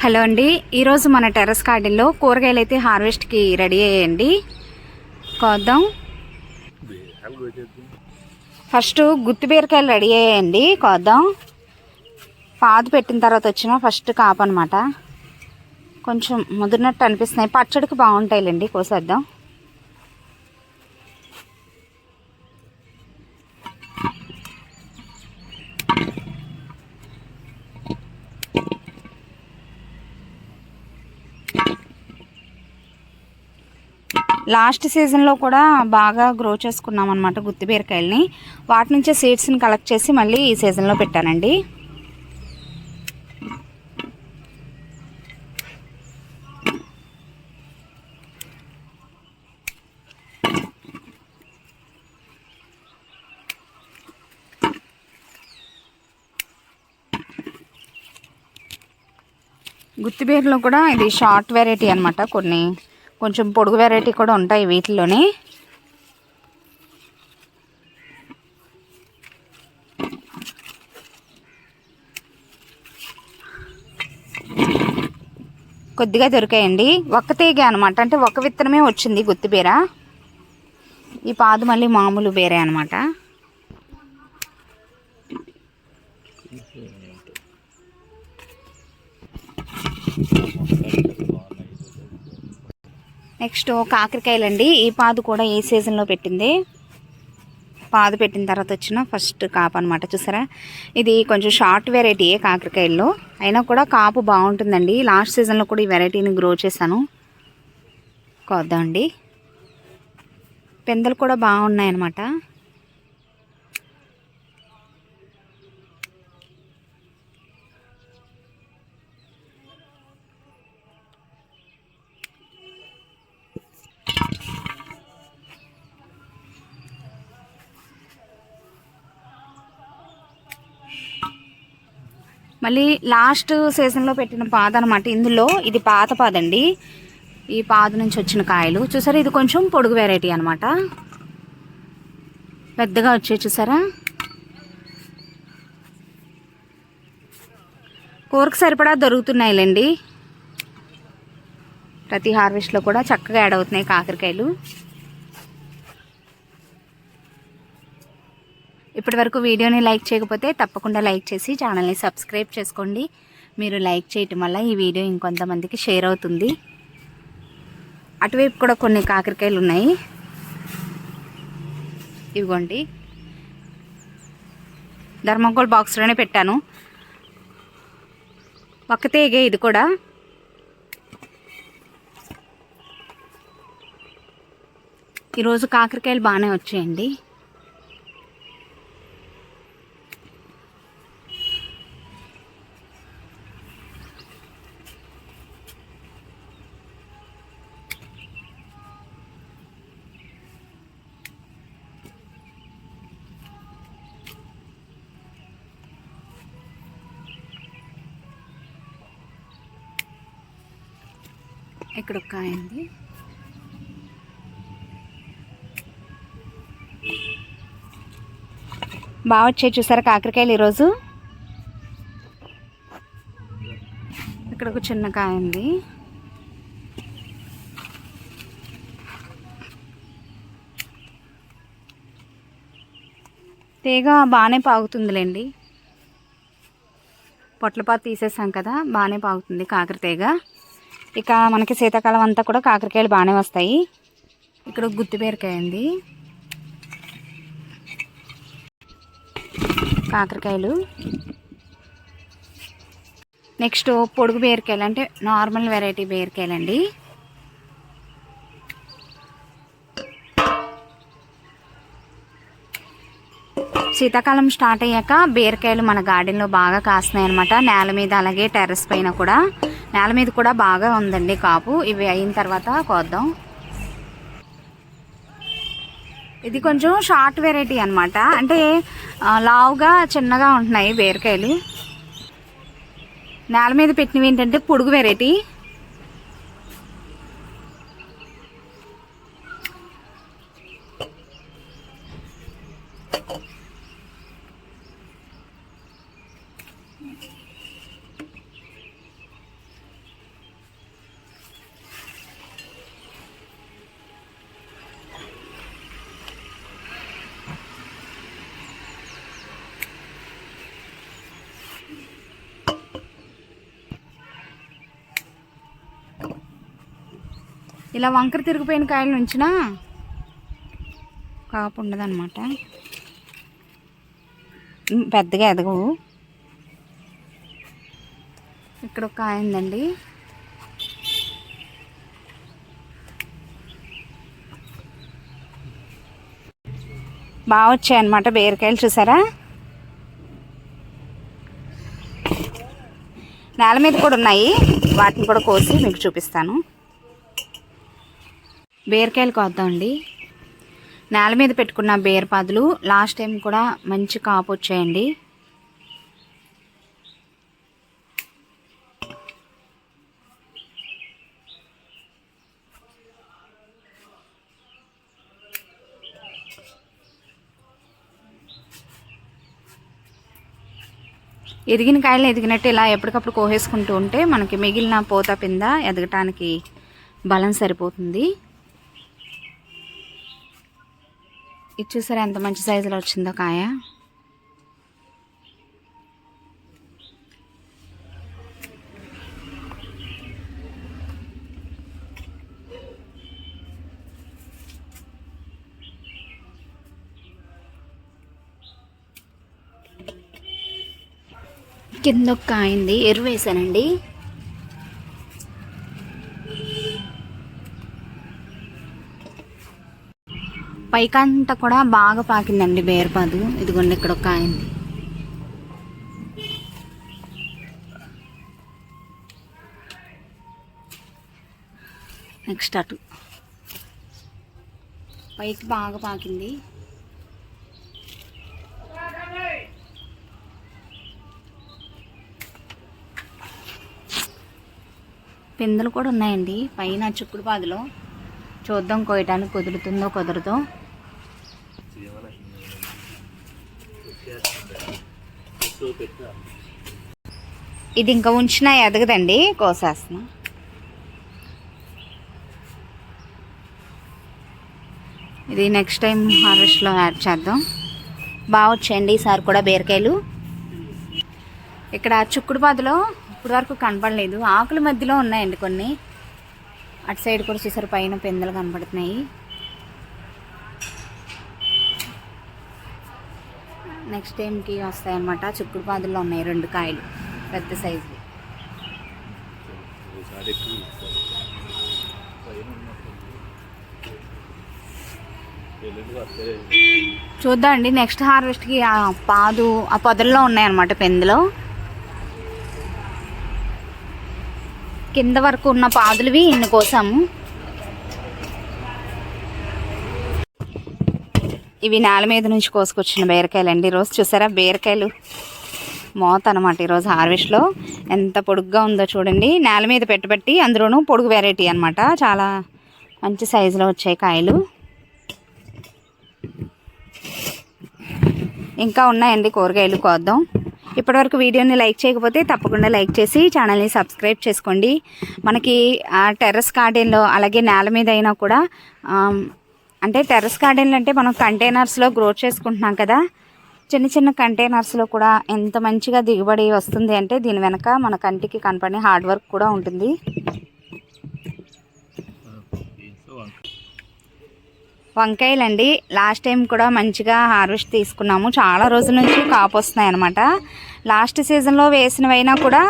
Hello అండి. ఈరోజు మన టెర్రస్ గార్డెన్లో కూరగాయలు అయితే హార్వెస్ట్కి రెడీ అయ్యాయండి కోద్దాం. ఫస్ట్ గుత్తి బీరకాయలు రెడీ అయ్యాయండి కోద్దాం. పాదు పెట్టిన తర్వాత వచ్చిన ఫస్ట్ కాపు అనమాట కొంచెం ముదిరినట్టు అనిపిస్తున్నాయి. పచ్చడికి బాగుంటాయిలేండి. కోసేద్దాం. లాస్ట్ సీజన్లో కూడా బాగా గ్రో చేసుకున్నాం అనమాట గుత్తి బీరకాయలని. వాటి నుంచే సీడ్స్ని కలెక్ట్ చేసి మళ్ళీ ఈ సీజన్లో పెట్టానండి. గుత్తిబీరలో కూడా ఇది షార్ట్ వెరైటీ అనమాట కొన్ని. కొంచెం పొడుగు వెరైటీ కూడా ఉంటాయి వీటిలోనే. కొద్దిగా దొరికాయండి. ఒక్క తీగ అనమాట అంటే ఒక విత్తనమే వచ్చింది గుత్తిబీర ఈ పాదు మళ్ళీ మామూలు బీరే అనమాట నెక్స్ట్ కాకరకాయలండి. ఈ పాదు కూడా ఏ సీజన్లో పెట్టింది? పాదు పెట్టిన తర్వాత వచ్చిన ఫస్ట్ కాపు అనమాట చూసారా? ఇది కొంచెం షార్ట్ వెరైటీ కాకరకాయల్లో. అయినా కూడా కాపు బాగుంటుందండి. లాస్ట్ సీజన్లో కూడా ఈ వెరైటీని గ్రో చేశాను. కొద్దామండి. పెందలు కూడా బాగున్నాయన్నమాట. మళ్ళీ లాస్ట్ సీజన్లో పెట్టిన పాద అనమాట ఇందులో ఇది పాత పాదండి. ఈ పాద నుంచి వచ్చిన కాయలు. చూసారా? ఇది కొంచెం పొడుగు వెరైటీ అనమాట పెద్దగా వచ్చాయి చూసారా? కూరకు సరిపడా దొరుకుతున్నాయిలేండి. ప్రతి హార్వెస్ట్లో కూడా చక్కగా యాడ్ అవుతున్నాయి కాకరకాయలు. ఇప్పటి వరకు వీడియోని లైక్ చేయకపోతే తప్పకుండా లైక్ చేసి ఛానల్ని సబ్స్క్రైబ్ చేసుకోండి. మీరు లైక్ చేయటం వల్ల ఈ వీడియో ఇంకొంతమందికి షేర్ అవుతుంది. అటువైపు కూడా కొన్ని కాకరకాయలు ఉన్నాయి. ఇవ్వండి. ధర్మకోల్ బాక్స్లోనే పెట్టాను. ఒక్క ఇది కూడా. ఈరోజు కాకరకాయలు బాగానే వచ్చాయండి. ఇక్కడ ఒక కాయ ఉంది బాగా వచ్చాయి చూసారా కాకరకాయలు ఈరోజు? ఇక్కడ ఒక చిన్న కాయ ఉంది తీగ బాగానే పాగుతుందిలేండి. పొట్లపాత తీసేసాం కదా బాగానే పాగుతుంది కాకర తీగ. ఇక మనకి శీతాకాలం అంతా కూడా కాకరకాయలు బాగానే వస్తాయి. ఇక్కడ గుత్తి బీరకాయ ఉంది కాకరకాయలు. నెక్స్ట్ పొడుగు బీరకాయలు అంటే నార్మల్ వెరైటీ బీరకాయలు అండి శీతాకాలం స్టార్ట్ అయ్యాక బీరకాయలు మన గార్డెన్లో బాగా కాస్తున్నాయి అనమాట నేల మీద అలాగే టెర్రస్ పైన కూడా. నేల మీద కూడా బాగా ఉందండి కాపు. ఇవి అయిన తర్వాత కోద్దాం. ఇది కొంచెం షార్ట్ వెరైటీ అనమాట అంటే లావుగా చిన్నగా ఉంటున్నాయి బీరకాయలు. నేల మీద పెట్టినవి ఏంటంటే పొడుగు వెరైటీ. ఇలా వంకర తిరిగిపోయిన కాయల నుంచిన కాపు ఉండదన్నమాట. పెద్దగా ఎదగవు. ఇక్కడ ఒక కాయ ఉందండి. బాగా వచ్చాయన్నమాట బీరకాయలు చూసారా? నేల మీద కూడా ఉన్నాయి. వాటిని కూడా కోసి మీకు చూపిస్తాను. బీరకాయలు కోద్దామండి నేల మీద పెట్టుకున్న బీరపాదులు లాస్ట్ టైం కూడా మంచి కాపు వచ్చాయండి. ఎదిగిన కాయలు ఎదిగినట్టు ఇలా ఎప్పటికప్పుడు కోసేసుకుంటూ ఉంటే మనకి మిగిలిన పోత పింద ఎదగటానికి బలం సరిపోతుంది. ఇది చూసారా ఎంత మంచి సైజులో వచ్చిందో కాయ? కింద ఒక కాయ ఎరువు వేసానండి పైకంతా కూడా బాగా పాకిందండి బేరపాదు ఇదిగోండి ఇక్కడ ఒక ఆయన నెక్స్ట్ అటు. పైకి బాగా పాకింది. పిందెలు కూడా ఉన్నాయండి. పైన చుక్కుడు పాదులో. చూద్దాం కోయటానికి కుదురుతుందో కుదరదో. ఇది ఇంకా ఉంచినా ఎదగదండి కోసేస్తున్నా. ఇది నెక్స్ట్ టైం హార్వెస్ట్లో యాడ్ చేద్దాం. బాగా వచ్చాయండి ఈసారి కూడా బీరకాయలు. ఇక్కడ చుక్కుడు పాదులో ఇప్పటివరకు వరకు కనపడలేదు. ఆకుల మధ్యలో ఉన్నాయండి కొన్ని. అటు సైడ్ కూడా చూసారు పైన పిందెలు కనపడుతున్నాయి. నెక్స్ట్ టైంకి వస్తాయన్నమాట. చిక్కుడు పాదుల్లో ఉన్నాయి రెండు కాయలు పెద్ద సైజు. చూద్దామండి నెక్స్ట్ హార్వెస్ట్కి ఆ పాదు ఆ పొదల్లో ఉన్నాయన్నమాట పెందులో. కింద వరకు ఉన్న పాదులవి ఇన్ని కోసాము. ఇవి నేల మీద నుంచి కోసుకొచ్చిన బీరకాయలు అండి ఈరోజు చూసారా? బీరకాయలు మోత అనమాట ఈరోజు హార్వెస్ట్లో ఎంత పొడుగ్గా ఉందో చూడండి. నేల మీద పెట్టబట్టి అందులోనూ పొడుగు వెరైటీ అనమాట చాలా మంచి సైజులో వచ్చాయి కాయలు. ఇంకా ఉన్నాయండి కూరగాయలు కోద్దాం. ఇప్పటివరకు వీడియోని లైక్ చేయకపోతే తప్పకుండా లైక్ చేసి ఛానల్ని సబ్స్క్రైబ్ చేసుకోండి. మనకి టెర్రస్ గార్డెన్లో అలాగే నేల మీద అయినా కూడా అంటే టెర్రస్ గార్డెన్లు అంటే మనం కంటైనర్స్లో గ్రో చేసుకుంటున్నాం కదా. చిన్న చిన్న కంటైనర్స్లో కూడా ఎంత మంచిగా దిగుబడి వస్తుంది అంటే దీని వెనక మన కంటికి కనపడే హార్డ్ వర్క్ కూడా ఉంటుంది. వంకాయలండి లాస్ట్ టైం కూడా మంచిగా హార్వెస్ట్ తీసుకున్నాము. చాలా రోజుల నుంచి కాపు వస్తున్నాయి అనమాట లాస్ట్ సీజన్లో వేసినవైనా కూడా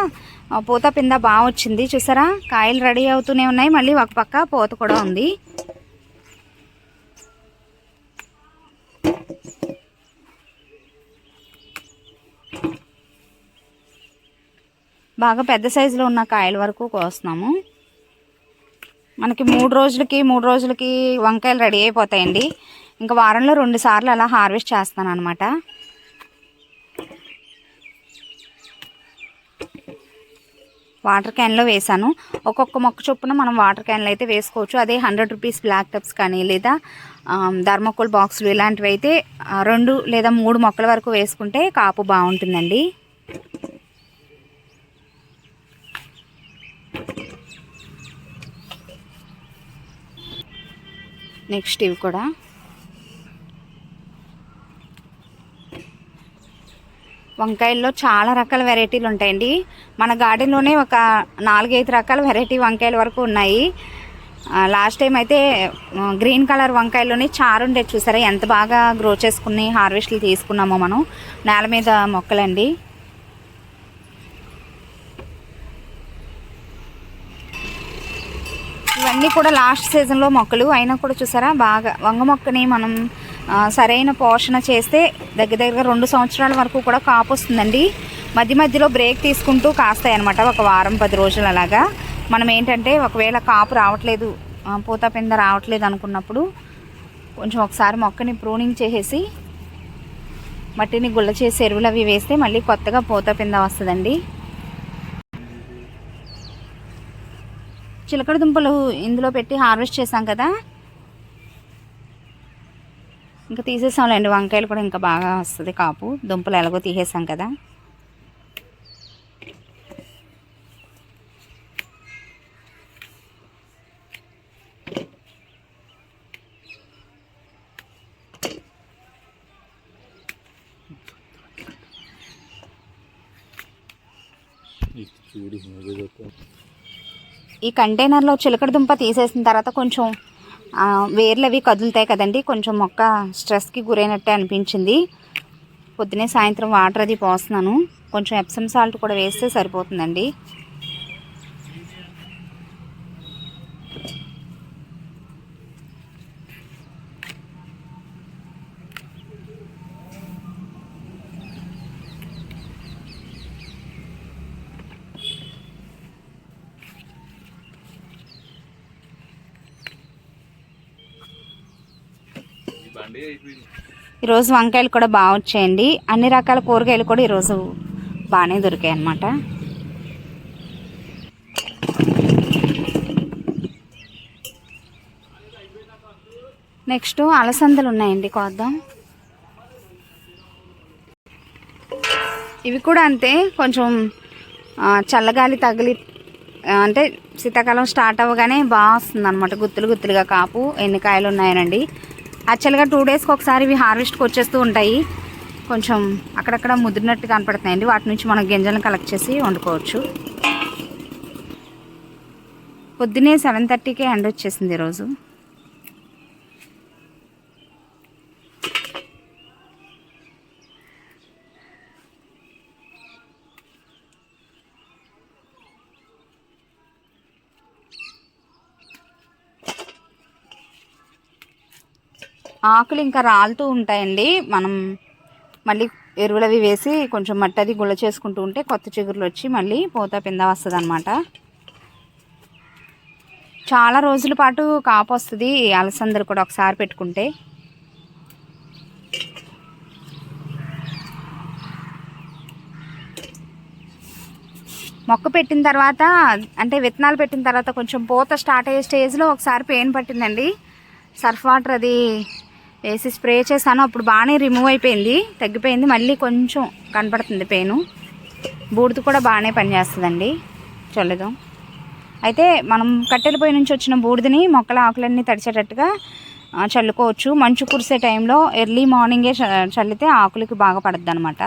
పూత పింద బాగా వచ్చింది. చూసారా? కాయలు రెడీ అవుతూనే ఉన్నాయి. మళ్ళీ ఒక పక్క పూత కూడా ఉంది. బాగా పెద్ద సైజులో ఉన్న కాయల వరకు కోస్తున్నాము. మనకి మూడు రోజులకి మూడు రోజులకి వంకాయలు రెడీ అయిపోతాయండి. ఇంకా వారంలో రెండు సార్లు అలా హార్వెస్ట్ చేస్తాను అనమాట వాటర్ క్యాన్లో వేసాను ఒక్కొక్క మొక్క చొప్పున మనం వాటర్ క్యాన్లు అయితే వేసుకోవచ్చు. అదే హండ్రెడ్ రూపీస్ బ్లాక్ టప్స్ కానీ లేదా ధర్మకోల్ బాక్సులు ఇలాంటివి అయితే రెండు లేదా మూడు మొక్కల వరకు వేసుకుంటే కాపు బాగుంటుందండి. నెక్స్ట్ ఇవి కూడా. వంకాయల్లో చాలా రకాల వెరైటీలు ఉంటాయండి. మన గార్డెన్లోనే ఒక నాలుగైదు రకాల వెరైటీ వంకాయల వరకు ఉన్నాయి. లాస్ట్ టైం అయితే గ్రీన్ కలర్ వంకాయలోనే చారు ఉండేది చూసారా? ఎంత బాగా గ్రో చేసుకుని హార్వెస్ట్లు తీసుకున్నామో మనం. నేల మీద మొక్కలండి. ఇవన్నీ కూడా లాస్ట్ సీజన్లో మొక్కలు. అయినా కూడా చూసారా? బాగా వంగ మొక్కని మనం సరైన పోషణ చేస్తే దగ్గర దగ్గర రెండు సంవత్సరాల వరకు కూడా కాపు వస్తుందండి. మధ్య మధ్యలో బ్రేక్ తీసుకుంటూ కాస్తాయి అనమాట ఒక వారం పది రోజులు అలాగా. మనం ఏంటంటే ఒకవేళ కాపు రావట్లేదు పూత పింద రావట్లేదు అనుకున్నప్పుడు కొంచెం ఒకసారి మొక్కని ప్రూనింగ్ చేసేసి మట్టిని గుల్ల చేసి ఎరువులు అవి వేస్తే మళ్ళీ కొత్తగా పూత పింద వస్తుందండి. చిలకడ దుంపలు ఇందులో పెట్టి హార్వెస్ట్ చేసాం కదా. ఇంకా తీసేసాంలేండి వంకాయలు కూడా ఇంకా బాగా వస్తుంది కాపు. దుంపలు ఎలాగో తీసేసాం కదా. చూడు ఈ కంటైనర్లో చిలకడ దుంప తీసేసిన తర్వాత కొంచెం వేర్లు అవి కదులుతాయి కదండి కొంచెం మొక్క స్ట్రెస్కి గురైనట్టే అనిపించింది. పొద్దునే సాయంత్రం వాటర్ అది పోస్తున్నాను. కొంచెం ఎప్సమ్ సాల్ట్ కూడా వేస్తే సరిపోతుందండి. ఈరోజు వంకాయలు కూడా బాగా వచ్చాయండి. అన్ని రకాల కూరగాయలు కూడా ఈరోజు బాగానే దొరికాయి అన్నమాట. నెక్స్ట్ అలసందలు ఉన్నాయండి కోద్దాం. ఇవి కూడా అంతే కొంచెం చల్లగాలి తగిలి అంటే శీతాకాలం స్టార్ట్ అవ్వగానే బాగా వస్తుంది అనమాట గుత్తులు గుత్తులుగా కాపు ఎన్ని కాయలు ఉన్నాయనండి. యాక్చువల్గా టూ డేస్కి ఒకసారి ఇవి హార్వెస్ట్కి వచ్చేస్తూ ఉంటాయి. కొంచెం అక్కడక్కడ ముదిరినట్టు కనపడుతున్నాయండి. వాటి నుంచి మనం గింజలను కలెక్ట్ చేసి వండుకోవచ్చు. పొద్దునే సెవెన్ థర్టీకే ఎండ్ వచ్చేసింది ఈరోజు ఆకులు ఇంకా రాలుతూ ఉంటాయండి. మనం మళ్ళీ ఎరువులవి వేసి కొంచెం మట్టి అది గుల్ల చేసుకుంటూ ఉంటే కొత్త చిగురులు వచ్చి మళ్ళీ పోత పింద వస్తుంది అనమాట చాలా రోజుల పాటు కాపు వస్తుంది. అలసందరు అలసందలు కూడా ఒకసారి పెట్టుకుంటే. మొక్క పెట్టిన తర్వాత అంటే విత్తనాలు పెట్టిన తర్వాత కొంచెం పూత స్టార్ట్ అయ్యే స్టేజ్లో ఒకసారి పెయిన్ పట్టిందండి. సర్ఫ్ వాటర్ అది వేసి స్ప్రే చేశాను. అప్పుడు బాగానే రిమూవ్ అయిపోయింది. తగ్గిపోయింది. మళ్ళీ కొంచెం కనపడుతుంది పెయిన్ బూడిద కూడా బాగానే పనిచేస్తుందండి. చల్లదు అయితే మనం కట్టెల పొయ్యి నుంచి వచ్చిన బూడిదని మొక్కల ఆకులన్నీ తడిచేటట్టుగా చల్లుకోవచ్చు. మంచు కురిసే టైంలో ఎర్లీ మార్నింగే చ- చల్లితే ఆకులకి బాగా పడుద్ది అనమాట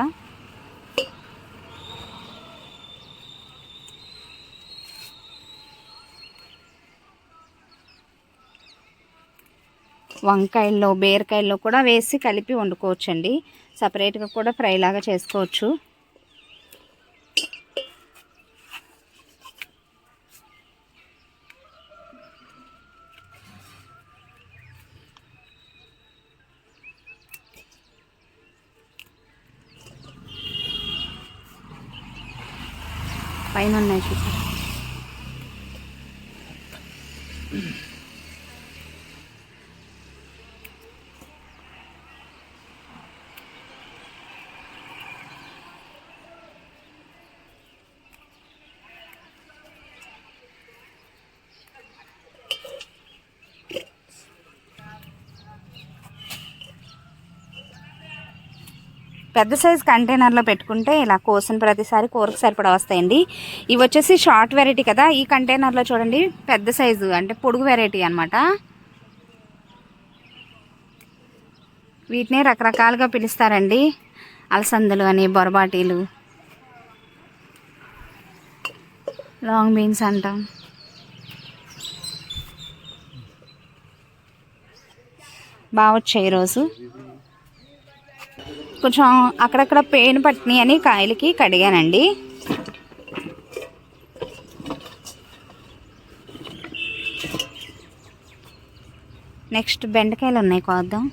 వంకాయల్లో బీరకాయల్లో కూడా వేసి కలిపి వండుకోవచ్చండి. సపరేట్గా కూడా ఫ్రై లాగా చేసుకోవచ్చు. పైన ఉన్నాయి చూసారు? పెద్ద సైజ్ కంటైనర్లో పెట్టుకుంటే ఇలా కోసిన ప్రతిసారి కూరకు సరిపడా వస్తాయండి. ఇవి వచ్చేసి షార్ట్ వెరైటీ కదా ఈ కంటైనర్లో చూడండి పెద్ద సైజు అంటే పొడుగు వెరైటీ అనమాట వీటిని రకరకాలుగా పిలుస్తారండి. అలసందలు అని బొరబాటీలు. లాంగ్ బీన్స్ అంటాం. బాగా వచ్చాయి ఈరోజు కొంచెం అక్కడక్కడ పెయిన్ పట్టినాయి అని కాయలకి కడిగానండి. నెక్స్ట్ బెండకాయలు ఉన్నాయి కోద్దాం.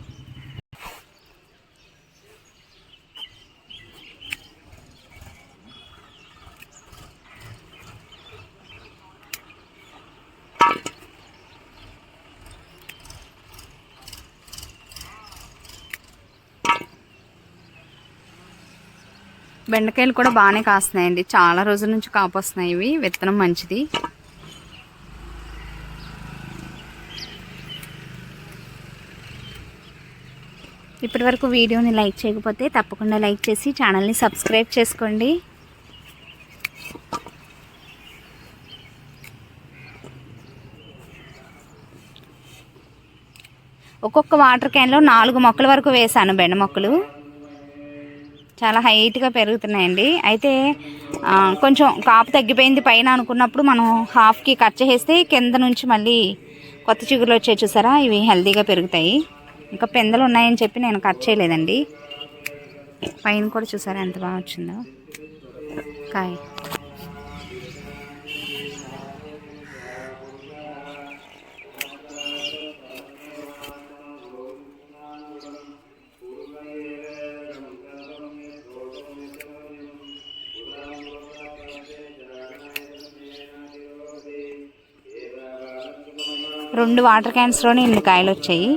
బెండకాయలు కూడా బాగానే కాస్తున్నాయండి. చాలా రోజుల నుంచి కాపొస్తున్నాయి ఇవి. విత్తనం మంచిది. ఇప్పటి వరకు వీడియోని లైక్ చేయకపోతే తప్పకుండా లైక్ చేసి ఛానల్ని సబ్స్క్రైబ్ చేసుకోండి. ఒక్కొక్క వాటర్ క్యాన్లో నాలుగు మొక్కల వరకు వేసాను బెండ మొక్కలు. చాలా హైట్గా పెరుగుతున్నాయండి. అయితే కొంచెం కాపు తగ్గిపోయింది పైన అనుకున్నప్పుడు మనం హాఫ్కి కట్ చేస్తే కింద నుంచి మళ్ళీ కొత్త చిగురులు వచ్చాయి చూసారా? ఇవి హెల్తీగా పెరుగుతాయి. ఇంకా పెందలు ఉన్నాయని చెప్పి నేను కట్ చేయలేదండి. పైన కూడా చూసారా ఎంత బాగా వచ్చిందో? కాయ. రెండు వాటర్ క్యాన్స్లోనే ఇన్ని కాయలు వచ్చాయి.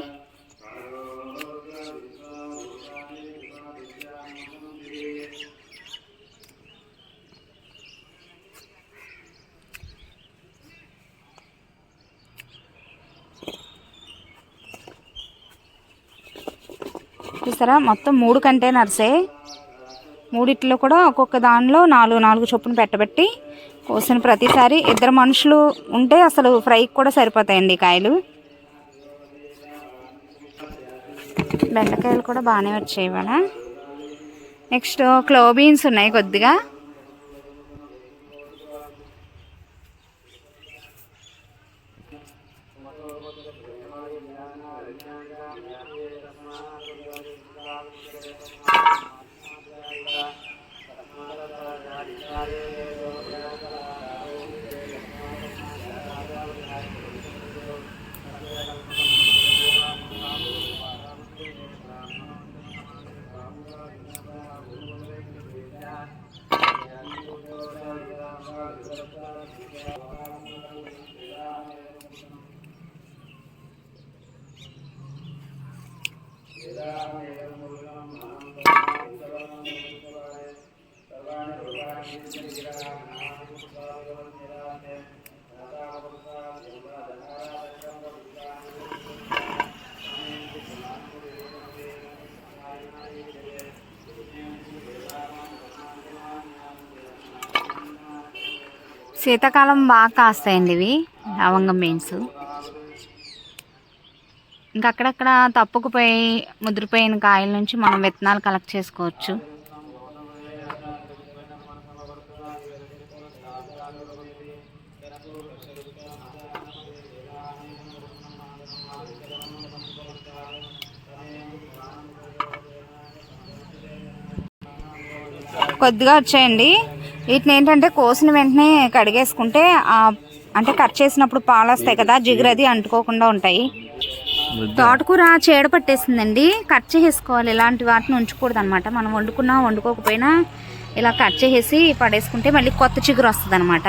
చూసారా? మొత్తం మూడు కంటైనర్సే. మూడిట్లో కూడా ఒక్కొక్క దానిలో నాలుగు నాలుగు చొప్పున పెట్టబెట్టి కోసిన ప్రతిసారి ఇద్దరు మనుషులు ఉంటే అసలు ఫ్రైకి కూడా సరిపోతాయండి కాయలు. బెండకాయలు కూడా బాగానే వచ్చాయి ఇవాళ. నెక్స్ట్ క్లో బీన్స్ ఉన్నాయి కొద్దిగా. శీతాకాలం బాగా కాస్తాయండి ఇవి లవంగం బీన్స్. ఇంకా అక్కడక్కడ తప్పుకుపోయి ముదిరిపోయిన కాయల నుంచి మనం విత్తనాలు కలెక్ట్ చేసుకోవచ్చు. కొద్దిగా వచ్చాయండి. వీటిని ఏంటంటే కోసిన వెంటనే కడిగేసుకుంటే ఆ అంటే కట్ చేసినప్పుడు పాలు వస్తాయి కదా జిగురది అంటుకోకుండా ఉంటాయి. తోటకూర చీడ పట్టేసిందండి. కట్ చేసేసుకోవాలి. ఇలాంటి వాటిని ఉంచకూడదు అనమాట మనం వండుకున్నా వండుకోకపోయినా ఇలా కట్ చేసేసి పడేసుకుంటే మళ్ళీ కొత్త చిగురు వస్తుంది అనమాట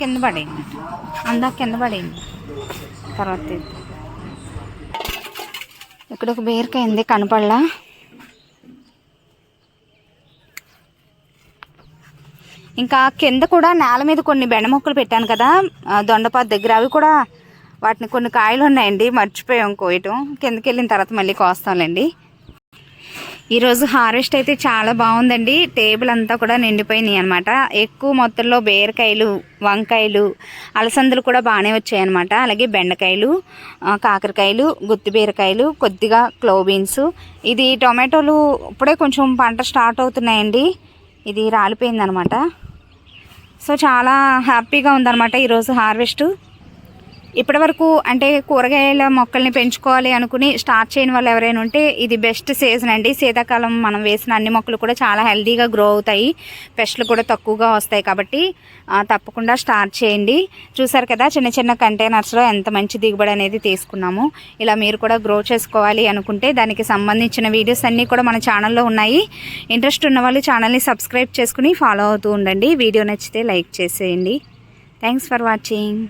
కింద పడేయండి. అందాక కింద పడేయండి. తర్వాత తీద్దాం. ఇక్కడ ఒక బీరకాయ ఉంది కనపడలా? ఇంకా కింద కూడా నేల మీద కొన్ని బెండ మొక్కలు పెట్టాను కదా ఆ, దొండపాత దగ్గర. అవి కూడా వాటిని కొన్ని కాయలు ఉన్నాయండి మర్చిపోయాం కోయటం. కిందకి వెళ్ళిన తర్వాత మళ్ళీ కోస్తాంలేండి. ఈరోజు హార్వెస్ట్ అయితే చాలా బాగుందండి. టేబుల్ అంతా కూడా నిండిపోయినాయి అనమాట ఎక్కువ మొత్తంలో బీరకాయలు వంకాయలు అలసందలు కూడా బాగానే వచ్చాయి అనమాట అలాగే బెండకాయలు కాకరకాయలు గుత్తి బీరకాయలు కొద్దిగా క్లోబీన్స్ ఇది టొమాటోలు ఇప్పుడే కొంచెం పంట స్టార్ట్ అవుతున్నాయండి. ఇది రాలిపోయింది అనమాట సో చాలా హ్యాపీగా ఉందన్నమాట ఈరోజు హార్వెస్ట్. ఇప్పటి వరకు అంటే కూరగాయల మొక్కల్ని పెంచుకోవాలి అనుకుని స్టార్ట్ చేయని వాళ్ళు ఎవరైనా ఉంటే ఇది బెస్ట్ సీజన్ అండి. శీతాకాలం మనం వేసిన అన్ని మొక్కలు కూడా చాలా హెల్తీగా గ్రో అవుతాయి. పెస్ట్లు కూడా తక్కువగా వస్తాయి కాబట్టి తప్పకుండా స్టార్ట్ చేయండి. చూసారు కదా చిన్న చిన్న కంటైనర్స్లో ఎంత మంచి దిగుబడి అనేది తీసుకున్నాము. ఇలా మీరు కూడా గ్రో చేసుకోవాలి అనుకుంటే దానికి సంబంధించిన వీడియోస్ అన్నీ కూడా మన ఛానల్లో ఉన్నాయి. ఇంట్రెస్ట్ ఉన్న వాళ్ళు ఛానల్ని సబ్స్క్రైబ్ చేసుకుని ఫాలో అవుతూ ఉండండి. వీడియో నచ్చితే లైక్ చేసేయండి. Thanks for watching.